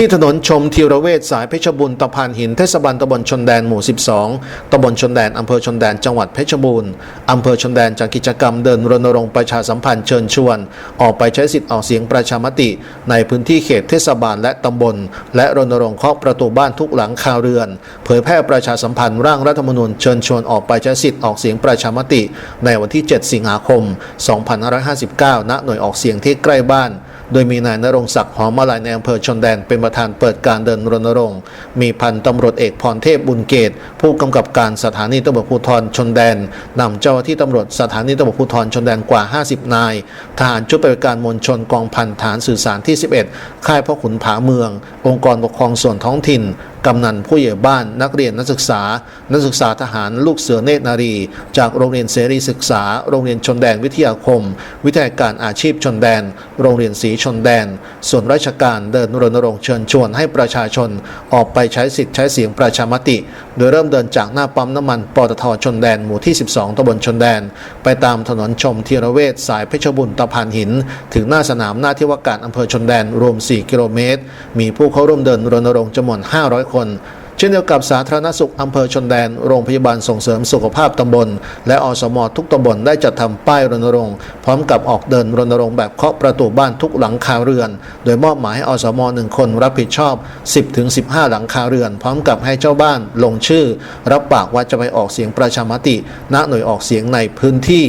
ที่ถนนชมธีรเวชสายเพชรบุรีตะพานหินเทศบาลตำบลชนแดนหมู่ 12ตำบลชนแดนอำเภอชนแดนจังหวัดเพชรบูรณ์อำเภอชนแดนจัดกิจกรรมเดินรณรงค์ประชาสัมพันธ์เชิญชวน ออกไปใช้สิทธิ์ออกเสียงประชามติ ในพื้นที่เขตเทศบาลและตำบล และรณรงค์เคาะประตูบ้านทุกหลังคาเรือน เผยแพร่ประชาสัมพันธ์ร่างรัฐธรรมนูญเชิญชวนออกไปใช้สิทธิ์ออกเสียงประชามติ ในวันที่ 7 สิงหาคม 2559 ณ หน่วยออกเสียงที่ใกล้บ้าน โดยมีนายนรงศักดิ์หอมมาลายในอำเภอชนแดนเป็นประธานเปิดการเดินรณรงค์ มีพันตำรวจเอกพรเทพบุญเกต ผู้กำกับการสถานีตำรวจภูธรชนแดนนำเจ้าที่ตำรวจสถานีตำรวจภูธรชนแดนกว่า 50 นาย ทหารชุดปฏิบัติการมวลชนกองพันฐานสื่อสารที่ 11 ค่ายพ่อขุนผาเมือง องค์กรปกครองส่วนท้องถิ่นกำนันผู้ใหญ่บ้านนักเรียนนักศึกษา นักศึกษาทหารลูกเสือเนตรนารี จากโรงเรียนเสรีศึกษา โรงเรียนชนแดนวิทยาคม วิทยาการอาชีพชนแดน โรงเรียนศรีชนแดน ส่วนราชการเดินรณรงค์เชิญชวนให้ประชาชน ออกไปใช้สิทธิ์ใช้เสียงประชามติ โดยเริ่มเดินจากหน้าปั๊มน้ำมันปตทชนแดนหมู่ที่ 12ตำบลชนแดน ไปตามถนนชมธีรเวชสายเพชรบุรีตะพานหิน ถึงหน้าสนามหน้าที่ว่าการอำเภอชนแดนรวม 4 กิโลเมตร มีผู้เข้าร่วมเดินรณรงค์จำนวน500คน เช่นเดียวกับสาธารณสุขอำเภอชนแดน โรงพยาบาลส่งเสริมสุขภาพตำบล และอสมทุกตำบลได้จัดทำป้ายรณรงค์ พร้อมกับออกเดินรณรงค์แบบเคาะประตูบ้านทุกหลังคาเรือน โดยมอบหมายให้อสมหนึ่งคนรับผิดชอบ 10-15 หลังคาเรือน พร้อมกับให้เจ้าบ้านลงชื่อ รับปากว่าจะไปออกเสียงประชามติ ณหน่วยออกเสียงในพื้นที่